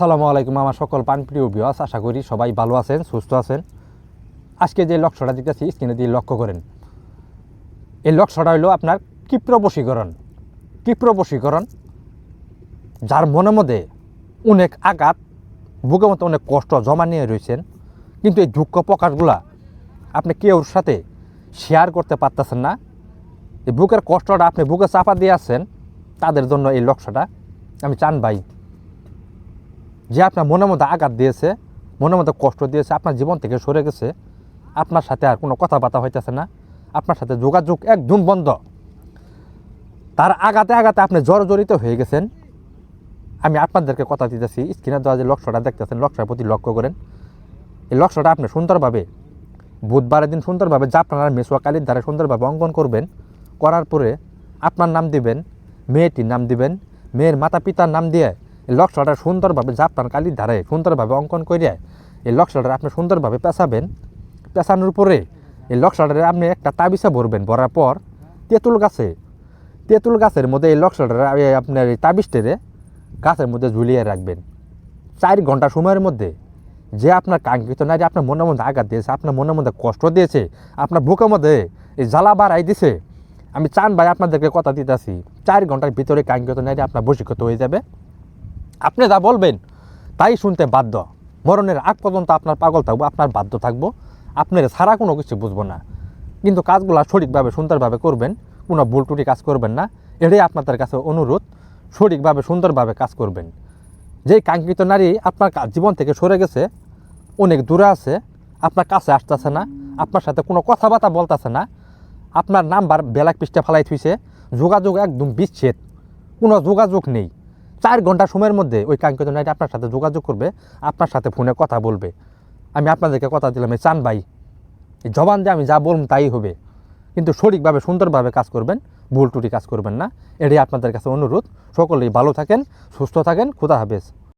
আসসালামু আলাইকুম আমার সকল পানপ্রিয় বিয়াস আশা করি সবাই ভালো আছেন, সুস্থ আছেন। আজকে যে লক্ষ্যটা দিতেছি স্ক্রিনে দিয়ে লক্ষ্য করেন। এই লক্ষ্যটা হলো আপনার ক্ষিপ্র বশীকরণ। ক্ষিপ্র বশীকরণ, যার মনে মধ্যে অনেক আঘাত, বুকের মতো অনেক কষ্ট জমা নিয়ে রয়েছেন, কিন্তু এই দুঃখ প্রকাশগুলা আপনি কেউর সাথে শেয়ার করতে পারতেছেন না। এই বুকের কষ্টটা আপনি বুকে চাপা দিয়ে আছেন, তাদের জন্য এই লক্ষ্যটা আমি চান ভাই। যে আপনার মনের মধ্যে আঘাত দিয়েছে, মনের মধ্যে কষ্ট দিয়েছে, আপনার জীবন থেকে সরে গেছে, আপনার সাথে আর কোনো কথাবার্তা হইতেছে না, আপনার সাথে যোগাযোগ একদম বন্ধ। তার আঘাতে আঘাতে আপনি জর্জরিত হয়ে গেছেন। আমি আপনাদেরকে কথা দিতেছি, স্ক্রিনে দেওয়া যে লক্ষ্যটা দেখতেছেন, লক্ষ্যের প্রতি লক্ষ্য করেন। এই লক্ষ্যটা আপনি সুন্দরভাবে, বুধবারের দিন সুন্দরভাবে যা আপনারা মেসুয়া কালির দ্বারা সুন্দরভাবে অঙ্কন করবেন। করার পরে আপনার নাম দিবেন, মেয়েটির নাম দিবেন, মেয়ের মাতা পিতার নাম দিয়ে এই লক্ষ্যটা সুন্দরভাবে জাপান কালির ধারে সুন্দরভাবে অঙ্কন করে এই লক্ষ্যটা আপনি সুন্দরভাবে পেঁচাবেন। পেঁচানোর পরে এই লক্ষ্যটা আপনি একটা তাবিসা ভরবেন, ভরার পর তেঁতুল গাছে। তেঁতুল গাছের মধ্যে এই লক্ষ্যটা আপনার এই তাবিজটারে গাছের মধ্যে ঝুলিয়ে রাখবেন। চার ঘণ্টা সময়ের মধ্যে যে আপনার কাঙ্ক্ষিত নারী আপনার মনের মধ্যে আঘাত দিয়েছে, আপনার মনের মধ্যে কষ্ট দিয়েছে, আপনার বুকের মধ্যে এই জ্বালা বাড়াই দিছে, আমি চান ভাই আপনাদেরকে কথা দিতেছি, চার ঘণ্টার ভিতরে কাঙ্ক্ষিত নারী আপনার বশীকৃত হয়ে যাবে। আপনি যা বলবেন তাই শুনতে বাধ্য। মরণের আগ পর্যন্ত আপনার পাগল থাকব, আপনার বাধ্য থাকব। আপনার ছাড়া কোনো কিছু বুঝব না। কিন্তু কাজগুলো সঠিকভাবে, সুন্দরভাবে করবেন, কোনো ভুল টুটি কাজ করবেন না। এটাই আপনাদের কাছে অনুরোধ, সঠিকভাবে, সুন্দরভাবে কাজ করবেন। যেই কাঙ্ক্ষিত নারী আপনার জীবন থেকে সরে গেছে, অনেক দূরে আছে, আপনার কাছে আসতেছে না, আপনার সাথে কোনো কথাবার্তা বলতেছে না, আপনার নাম্বার বেলাক পৃষ্ঠে ফেলাই থুইছে, যোগাযোগ একদম বিচ্ছেদ, কোনো যোগাযোগ নেই। চার ঘণ্টা সময়ের মধ্যে ওই কাঙ্ক্ষিত নারী আপনার সাথে যোগাযোগ করবে, আপনার সাথে ফোনে কথা বলবে। আমি আপনাদেরকে কথা দিলাম, এই চান ভাই, এই জবান দিয়ে আমি যা বলুন তাই হবে। কিন্তু সঠিকভাবে, সুন্দরভাবে কাজ করবেন, ভুল টুটি কাজ করবেন না। এটাই আপনাদের কাছে অনুরোধ। সকলেই ভালো থাকেন, সুস্থ থাকেন। খুদা হাফেজ।